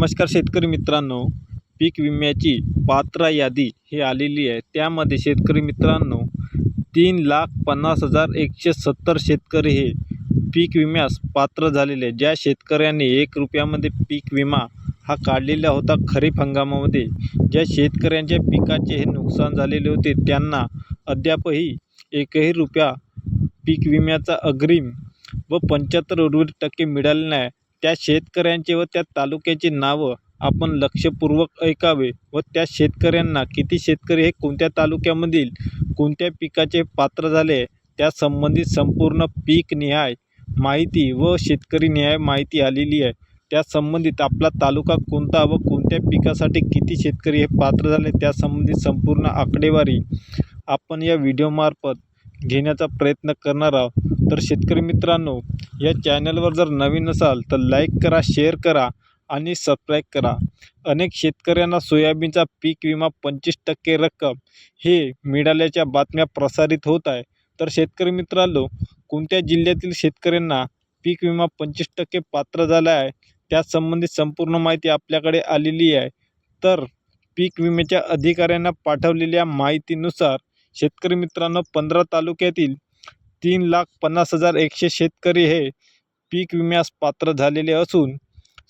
नमस्कार शेतकरी मित्रांनो पीक विम्याची पात्र यादी ही आलेली आहे. त्यामध्ये शेतकरी मित्रांनो तीन लाख पन्नास हजार एकशे सत्तर शेतकरी हे पीक विम्यास पात्र झालेले आहे ज्या शेतकऱ्यांनी एक रुपयामध्ये पीक विमा हा काढलेला होता खरीप हंगामामध्ये ज्या शेतकऱ्यांच्या पिकाचे हे नुकसान झालेले होते त्यांना अद्यापही एकही रुपया पीक विम्याचा अग्रिम व पंच्याहत्तर उर्वरित टक्के मिळाले नाही. त्या शेतकऱ्यांचे व त्या तालुक्याचे नावं आपण लक्षपूर्वक ऐकावे व त्या शेतकऱ्यांना किती शेतकरी हे कोणत्या तालुक्यामधील कोणत्या पिकाचे पात्र झाले त्या संबंधित संपूर्ण पीकनिहाय माहिती व शेतकरीनिहाय माहिती आलेली आहे. त्या संबंधित आपला तालुका कोणता व कोणत्या पिकासाठी किती शेतकरी हे पात्र झाले त्यासंबंधित संपूर्ण आकडेवारी आपण या व्हिडिओमार्फत घेण्याचा प्रयत्न करणार आहोत. तर शेतकरी मित्रांनो या चॅनलवर जर नवीन असाल तर लाईक करा शेअर करा आणि सबस्क्राईब करा. अनेक शेतकऱ्यांना सोयाबीनचा पीक विमा पंचवीस टक्के रक्कम हे मिळाल्याच्या बातम्या प्रसारित होत आहे. तर शेतकरी मित्रांनो कोणत्या जिल्ह्यातील शेतकऱ्यांना पीक विमा पंचवीस टक्के पात्र झाला आहे? त्यासंबंधी संपूर्ण माहिती आपल्याकडे आलेली आहे. तर पीक विम्याच्या अधिकाऱ्यांना पाठवलेल्या माहितीनुसार शेतकरी मित्रांनो पंधरा तालुक्यातील तीन लाख पन्नास हजार एकशे शेतकरी हे पीक विम्यास पात्र झालेले असून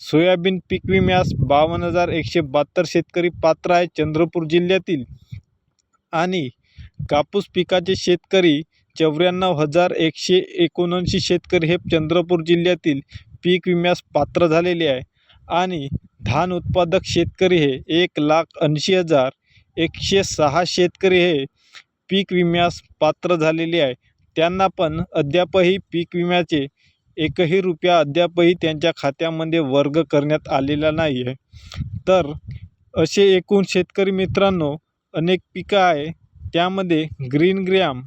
सोयाबीन पीक विम्यास बावन्न हजार एकशे बहात्तर शेतकरी पात्र आहे चंद्रपूर जिल्ह्यातील. आणि कापूस पिकाचे शेतकरी चौऱ्याण्णव हजार एकशे एकोणऐंशी शेतकरी हे चंद्रपूर जिल्ह्यातील पीक विम्यास पात्र झालेले आहे. आणि धान उत्पादक शेतकरी हे एक लाख ऐंशी हजार एकशे सहा शेतकरी हे पीक विम्यास पात्र झालेले आहे. त्यांना पण अद्यापही पीक विम्याचे एकही रुपया अद्यापही त्यांच्या खात्यामध्ये वर्ग करण्यात आलेला नाही आहे तर असे एकूण शेतकरी मित्रांनो अनेक पिकं आहे. त्यामध्ये ग्रीन ग्रॅम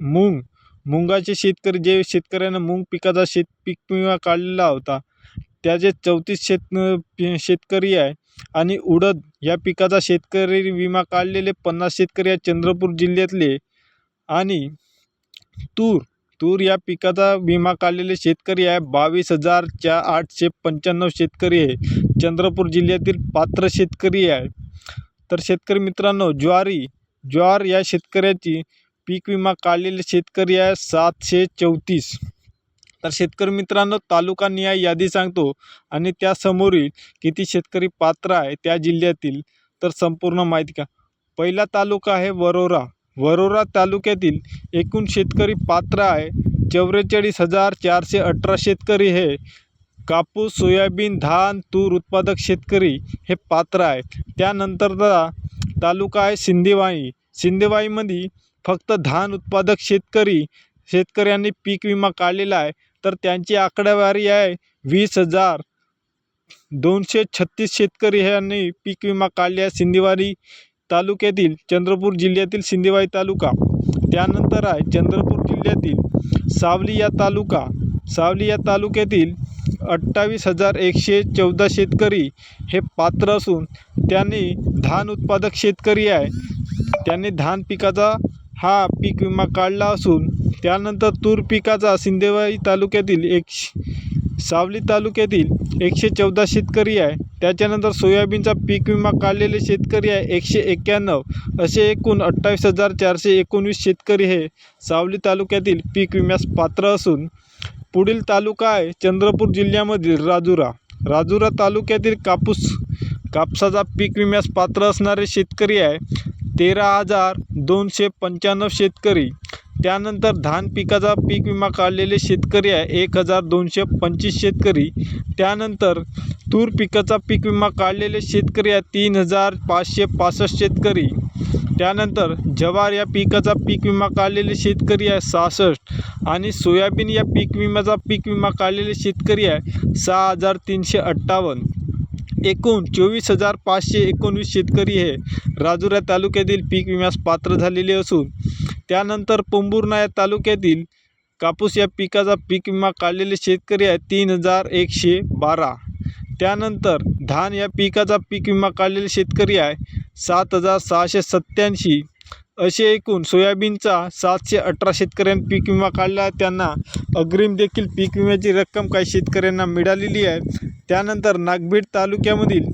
मूग मुंगाचे शेतकरी जे शेतकऱ्यांना मूंग पिकाचा शेत पीक विमा काढलेला होता त्याचे चौतीस शेत शेतकरी आहे. आणि उडद या पिकाचा शेतकरी विमा काढलेले पन्नास शेतकरी आहे चंद्रपूर जिल्ह्यातले आणि तूर तूर या पिकाचा विमा काढलेले शेतकरी आहे. बावीस हजार चार आठशे पंच्याण्णव शेतकरी आहे. चंद्रपूर जिल्ह्यातील पात्र शेतकरी आहे. तर शेतकरी मित्रांनो ज्वारी ज्वार या शेतकऱ्याची पीक विमा काढलेले शेतकरी आहे सातशे चौतीस. तर शेतकरी मित्रांनो तालुका निहाय यादी सांगतो. आणि त्यासमोरील किती शेतकरी पात्र आहे त्या जिल्ह्यातील तर संपूर्ण माहिती का? पहिला तालुका आहे वरोरा. वरोरा तालुक्यातील एकूण शेतकरी पात्र आहे. चौवेचाळीस हजार चारशे अठरा शेतकरी हे कापूस सोयाबीन धान तूर उत्पादक शेतकरी हे पात्र आहे त्यानंतरचा तालुका आहे सिंदेवाई. सिंदेवाईमध्ये फक्त धान उत्पादक शेतकरी शेतकऱ्यांनी पीक विमा काढलेला आहे तर त्यांची आकडेवारी आहे वीस हजार दोनशे छत्तीस शेतकरी ह्यांनी पीक विमा काढले आहे सिंदेवाई तालुक्यातील चंद्रपूर जिल्ह्यातील सिंदेवाई तालुका. त्यानंतर आहे चंद्रपूर जिल्ह्यातील सावली या तालुका. सावली या तालुक्यातील अठ्ठावीस हजार एकशे चौदा शेतकरी हे पात्र असून त्यांनी धान उत्पादक शेतकरी आहे. त्यांनी धान पिकाचा हा पीक विमा काढला असून त्यानंतर तूर पिकाचा सिंदेवाई तालुक्यातील एक सावली तालुक्यातील एकशे चौदा शेतकरी आहे. त्याच्यानंतर सोयाबीनचा पीक विमा काढलेले शेतकरी आहे. एकशे एक्क्याण्णव असे एकूण अठ्ठावीस हजार चारशे एकोणवीस शेतकरी हे सावली तालुक्यातील पीक विम्यास पात्र असून पुढील तालुका आहे चंद्रपूर जिल्ह्यामधील राजुरा. राजुरा तालुक्यातील कापूस कापसाचा पीक विम्यास पात्र असणारे शेतकरी आहे. तेरा हजार दोनशे पंच्याण्णव शेतकरी. त्यानंतर धान पिकाचा पीक विमा काढलेले शेतकरी आहे एक हजार दोनशे पंचवीस शेतकरी. त्यानंतर तूर पिकाचा पीक विमा काढलेले शेतकरी आहे तीन हजार पाचशे पासष्ट शेतकरी. त्यानंतर जवार या पिकाचा पीक विमा काढलेले शेतकरी आहे सहासष्ट. आणि सोयाबीन या पीक विम्याचा पीक विमा काढलेले शेतकरी आहे सहा हजार तीनशे अठ्ठावन्न. एकूण चोवीस हजार पाचशे एकोणवीस शेतकरी हे राजुरा तालुक्यातील पीक विम्यास पात्र झालेले असून त्यानंतर पोंभुर्णा या तालुक्यातील कापूस या पिकाचा पीक विमा काढलेले शेतकरी आहे तीन हजार एकशे बारा. त्यानंतर धान या पिकाचा पीक विमा काढलेले शेतकरी आहे सात हजार सहाशे सत्त्याऐंशी. असे एकूण सोयाबीनचा सातशे अठरा शेतकऱ्यांनी पीक विमा काढला. आहे. त्यांना अग्रिम देखील पीक विम्याची रक्कम काही शेतकऱ्यांना मिळालेली आहे. त्यानंतर नागभीड तालुक्यामधील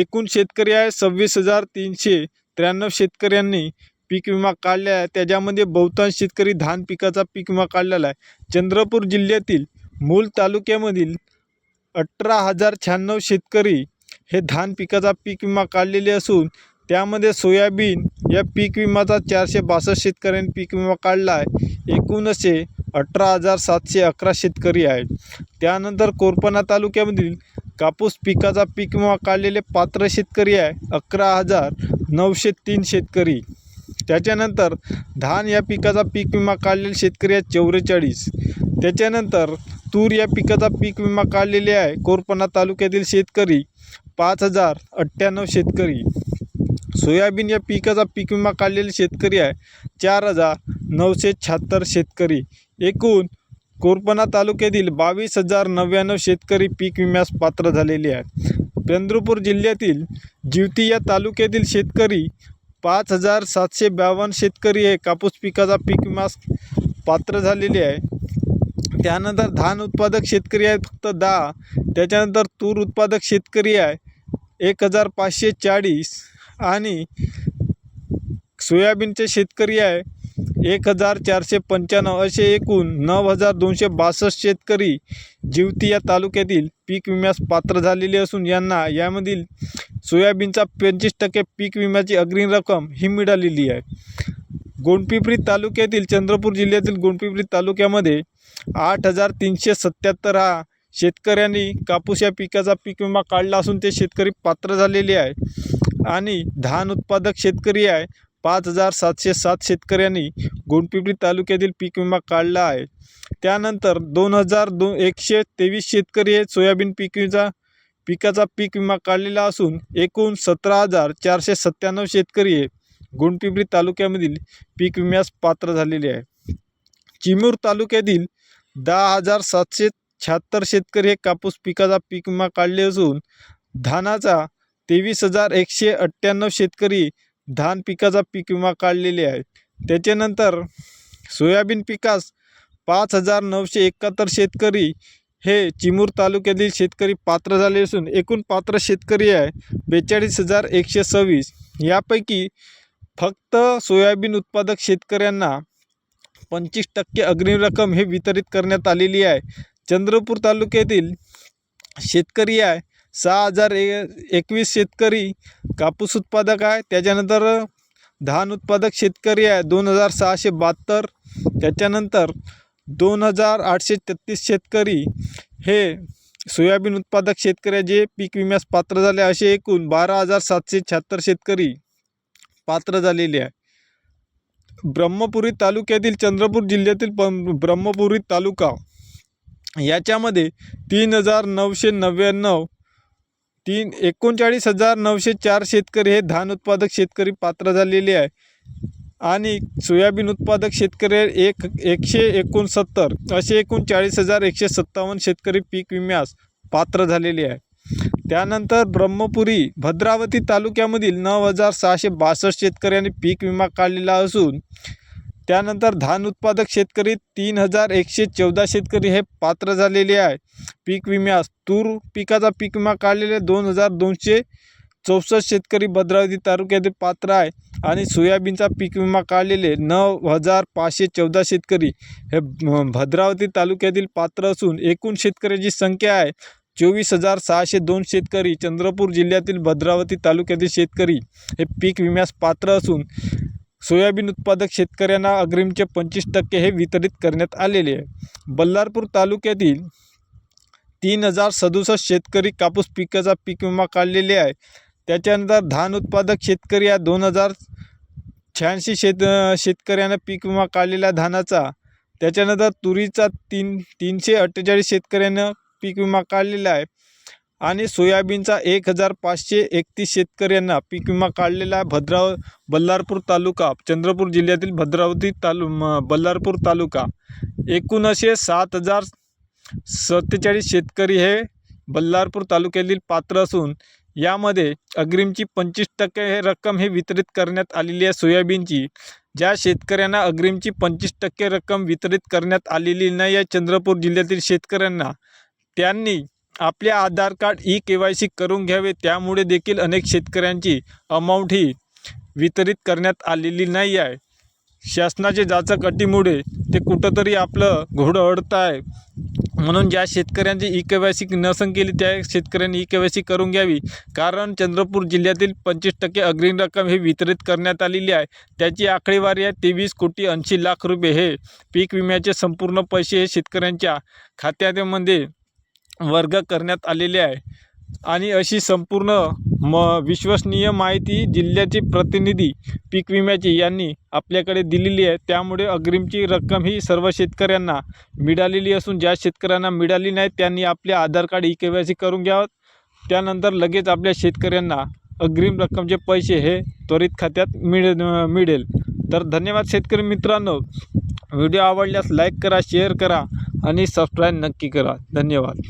एकूण शेतकरी आहे. सव्वीस हजार तीनशे त्र्याण्णव शेतकऱ्यांनी पीक विमा काढला आहे. त्याच्यामध्ये बहुतांश शेतकरी धान पिकाचा पीक विमा काढलेला आहे. चंद्रपूर जिल्ह्यातील मूल तालुक्यामधील अठरा हजार शहाण्णव शेतकरी हे धान पिकाचा पीक विमा काढलेले असून त्यामध्ये सोयाबीन या पीक विमाचा चारशे बासष्ट शेतकऱ्यांनी पीक विमा काढला आहे. एकूण अठरा हजार सातशे अकरा शेतकरी आहेत. त्यानंतर कोरपणा तालुक्यामधील कापूस पिकाचा पीक विमा काढलेले पात्र शेतकरी आहे. अकरा हजार नऊशे तीन शेतकरी. त्याच्यानंतर धान या पिकाचा पीक विमा काढलेले शेतकरी आहे चौवेचाळीस. त्याच्यानंतर तूर या पिकाचा पीक विमा काढलेले आहे कोरपणा तालुक्यातील शेतकरी पाच हजार अठ्ठ्याण्णव शेतकरी. सोयाबीन या पिकाचा पीक विमा काढलेले शेतकरी आहे. चार हजार नऊशे शहात्तर शेतकरी. एकूण कोरपणा तालुक्यातील बावीस हजार नव्याण्णव शेतकरी पीक विम्यास पात्र झालेले आहेत. चंद्रपूर जिल्ह्यातील जिवती या तालुक्यातील शेतकरी पाच हजार सातशे बावन्न शेतकरी हे कापूस पिकाचा पीक विमास पात्र झालेले आहे. त्यानंतर धान उत्पादक शेतकरी आहेत फक्त दहा. त्याच्यानंतर तूर उत्पादक शेतकरी आहे. एक हजार पाचशे चाळीस. आणि सोयाबीनचे शेतकरी आहे. एक हजार चारशे पंच्याण्णव असे एकूण नऊ हजार दोनशे बासष्ट शेतकरी जिवती या तालुक्यातील पीक विम्यास पात्र झालेले असून यांना यामधील सोयाबीनचा पंचवीस टक्के पीक विम्याची अग्रिम रक्कम ही मिळालेली आहे. गोंडपिपरी तालुक्यातील चंद्रपूर जिल्ह्यातील गोंडपिपरी तालुक्यामध्ये आठ हजार तीनशे सत्याहत्तर हा शेतकऱ्यांनी कापूस या पिकाचा पीक विमा काढला असून ते शेतकरी पात्र झालेले आहे. आणि धान उत्पादक शेतकरी आहे. पाच हजार सातशे सात शेतकऱ्यांनी गोंडपिंपरी तालुक्यातील पीक विमा काढला आहे. त्यानंतर दोन हजार दो एकशे तेवीस शेतकरी हे सोयाबीन पीक विमा पिकाचा पीक विमा काढलेला असून एकूण सतरा हजार चारशे सत्त्याण्णव शेतकरी हे गोंडपिंपरी तालुक्यामधील पीक विम्यास पात्र झालेले आहे. चिमूर तालुक्यातील दहा हजार सातशे शहात्तर शेतकरी हे कापूस पिकाचा पीक विमा काढले असून धानाचा तेवीस हजार एकशे अठ्ठ्याण्णव शेतकरी धान पिकाचा पीक विमा काढलेले आहे त्याच्यानंतर सोयाबीन पिकास पाच हजार नऊशे एकाहत्तर शेतकरी हे चिमूर तालुक्यातील शेतकरी पात्र झाले असून एकूण पात्र शेतकरी आहे बेचाळीस हजार एकशे सव्वीस. यापैकी फक्त सोयाबीन उत्पादक शेतकऱ्यांना पंचवीस टक्के अग्रिम रक्कम हे वितरित करण्यात आलेली आहे. चंद्रपूर तालुक्यातील शेतकरी आहे सहा हजार ए एकवीस शेतकरी कापूस उत्पादक आहे. त्याच्यानंतर धान उत्पादक शेतकरी आहे. दोन हजार सहाशे बहात्तर. त्याच्यानंतर दोन हजार आठशे तेहतीस शेतकरी हे सोयाबीन उत्पादक शेतकरी आहे. जे पीक विम्यास पात्र झाले असे एकूण बारा हजार सातशे शहात्तर शेतकरी पात्र झालेले आहे. ब्रह्मपुरी तालुक्यातील चंद्रपूर जिल्ह्यातील प ब्रह्मपुरी तालुका याच्यामध्ये तीन हजार नऊशे नव्याण्णव तीन एकोणचाळीस हजार नऊशे चार शेतकरी हे धान उत्पादक शेतकरी पात्र झालेले आहे. आणि सोयाबीन उत्पादक शेतकरी एक एकशे एकोणसत्तर असे एकूण चाळीस हजार एकशे सत्तावन्न शेतकरी पीक विम्यास पात्र झालेले आहे. त्यानंतर ब्रह्मपुरी भद्रावती तालुक्यामधील नऊ हजार सहाशे बासष्ट शेतकऱ्यांनी पीक विमा काढलेला असून त्यानंतर धान उत्पादक शेतकरी तीन हजार एकशे चौदा शेतकरी हे पात्र झालेले आहे. पीक विम्यास तूर पिकाचा पीक विमा काढलेले दोन हजार दोनशे चौसष्ट शेतकरी भद्रावती तालुक्यातील पात्र आहे आणि सोयाबीनचा पीक विमा काढलेले नऊ हजार पाचशे चौदा शेतकरी हे भद्रावती तालुक्यातील पात्र असून एकूण शेतकऱ्याची संख्या आहे. चोवीस हजार सहाशे दोन शेतकरी चंद्रपूर जिल्ह्यातील भद्रावती तालुक्यातील शेतकरी हे पीक विम्यास पात्र असून सोयाबीन उत्पादक शेतकऱ्यांना अग्रिमचे पंचवीस टक्के हे वितरित करण्यात आलेले आहे. बल्लारपूर तालुक्यातील तीन हजार सदुसष्ट शेतकरी कापूस पिकाचा पीक विमा काढलेले आहे. त्याच्यानंतर धान उत्पादक शेतकरी या दोन हजार शहाऐंशी शेत शेतकऱ्यांना पीक विमा काढलेला आहे धानाचा त्याच्यानंतर तुरीचा तीन तीनशे अठ्ठेचाळीस शेतकऱ्यांना पीक विमा काढलेला आहे. आणि सोयाबीनचा एक हजार पाचशे एकतीस शेतकऱ्यांना पीक विमा काढलेला आहे भद्राव बल्लारपूर तालुका चंद्रपूर जिल्ह्यातील भद्रावती तालु म- बल्लारपूर तालुका. एकूण असे सात हजार सत्तेचाळीस शेतकरी हे बल्लारपूर तालुक्यातील पात्र असून यामध्ये अग्रिमची पंचवीस टक्के हे रक्कम हे वितरित करण्यात आलेली आहे सोयाबीनची. ज्या शेतकऱ्यांना अग्रिमची पंचवीस टक्के रक्कम वितरित करण्यात आलेली नाही आहे चंद्रपूर जिल्ह्यातील शेतकऱ्यांना त्यांनी आपले Aadhaar card e K Y C करून घ्यावे. त्यामुळे देखील अनेक शेतकऱ्यांची अमाऊंट ही वितरित करण्यात आलेली नाही आहे. शासनाचे जाचक अटीमुळे ते कुठंतरी आपलं घोडं अडत आहे. म्हणून ज्या शेतकऱ्यांची ई के वाय सी नसन केली त्या शेतकऱ्यांनी ई के वाय सी करून घ्यावी. कारण चंद्रपूर जिल्ह्यातील पंचवीस टक्के अग्रिम रक्कम हे वितरित करण्यात आलेली आहे. त्याची आकडेवारी आहे तेवीस कोटी ऐंशी लाख रुपये. हे पीक विम्याचे संपूर्ण पैसे हे शेतकऱ्यांच्या खात्यामध्ये वर्ग करण्यात आलेले आहे. आणि अशी संपूर्ण म विश्वसनीय माहिती जिल्ह्याचे प्रतिनिधी पीक विम्याची यांनी आपल्याकडे दिलेली आहे. त्यामुळे अग्रिमची रक्कम ही सर्व शेतकऱ्यांना मिळालेली असून ज्या शेतकऱ्यांना मिळाली नाही त्यांनी आपले Aadhaar card e K Y C करून घ्यावं. त्यानंतर लगेच आपल्या शेतकऱ्यांना अग्रिम रक्कमचे पैसे हे त्वरित खात्यात मिळ मिळेल. तर धन्यवाद शेतकरी मित्रांनो. व्हिडिओ आवडल्यास लाईक करा शेअर करा आणि सबस्क्राईब नक्की करा. धन्यवाद.